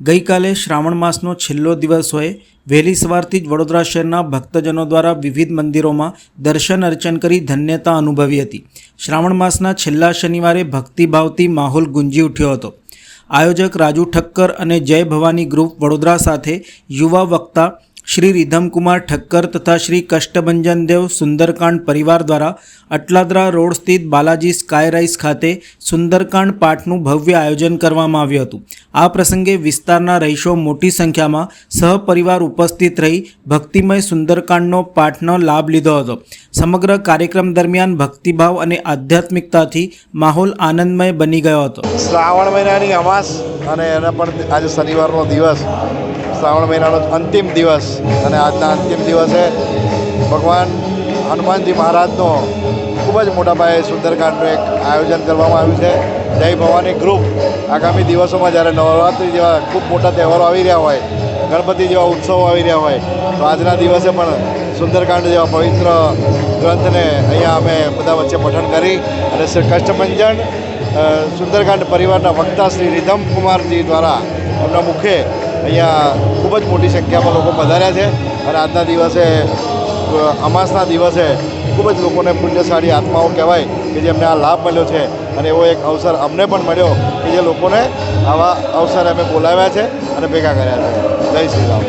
ગઈકાલે શ્રાવણ માસનો છેલ્લો દિવસ હોય, વહેલી સવારથી જ વડોદરા શહેરના ભક્તજનો દ્વારા વિવિધ મંદિરોમાં દર્શન અર્ચન કરી ધન્યતા અનુભવી હતી. શ્રાવણ માસના છેલ્લા શનિવારે ભક્તિભાવથી માહોલ ગુંજી ઉઠ્યો હતો. આયોજક રાજુ ઠક્કર અને જય ભવાની ગ્રુપ વડોદરા સાથે યુવા વક્તા શ્રી રીધમકુમાર ઠક્કર તથા શ્રી કષ્ટભંજન દેવ સુંદરકાંડ પરિવાર દ્વારા અટલાદરા રોડ સ્થિત બાલાજી સ્કાય રાઇસ ખાતે સુંદરકાંડ પાઠનું ભવ્ય આયોજન કરવામાં આવ્યું હતું. આ પ્રસંગે વિસ્તારના રહીશો મોટી સંખ્યામાં સહપરિવાર ઉપસ્થિત રહી ભક્તિમય સુંદરકાંડનો પાઠનો લાભ લીધો હતો. સમગ્ર કાર્યક્રમ દરમિયાન ભક્તિભાવ અને આધ્યાત્મિકતાથી માહોલ આનંદમય બની ગયો હતો. શ્રાવણ મહિનાની અમાસ અને એના પણ આજે શનિવારનો દિવસ, શ્રાવણ મહિનાનો અંતિમ દિવસ અને આજના અંતિમ દિવસે ભગવાન હનુમાનજી મહારાજનો ખૂબ જ મોટા પાયે સુંદરકાંડનું એક આયોજન કરવામાં આવ્યું છે. જય ભવાની ગ્રુપ આગામી દિવસોમાં જ્યારે નવરાત્રિ જેવા ખૂબ મોટા તહેવારો આવી રહ્યા હોય, ગણપતિ જેવા ઉત્સવો આવી રહ્યા હોય, તો આજના દિવસે પણ સુંદરકાંડ જેવા પવિત્ર ગ્રંથને અહીંયા અમે બધા વચ્ચે પઠન કરી અને શ્રી કષ્ટભંજન સુંદરકાંડ પરિવારના વક્તા શ્રી રીધમ કુમારજી દ્વારા એમના મુખે અહીંયા ખૂબ જ મોટી સંખ્યામાં લોકો પધાર્યા છે અને આજના દિવસે અમાસના દિવસે ખૂબ જ લોકોને પુણ્યશાળી આત્માઓ કહેવાય કે જેમને આ લાભ મળ્યો છે અને એવો એક અવસર અમને પણ મળ્યો કે જે લોકોને આવા અવસર અમે બોલાવ્યા છે અને ભેગા કર્યા છે. જય શ્રી રામ.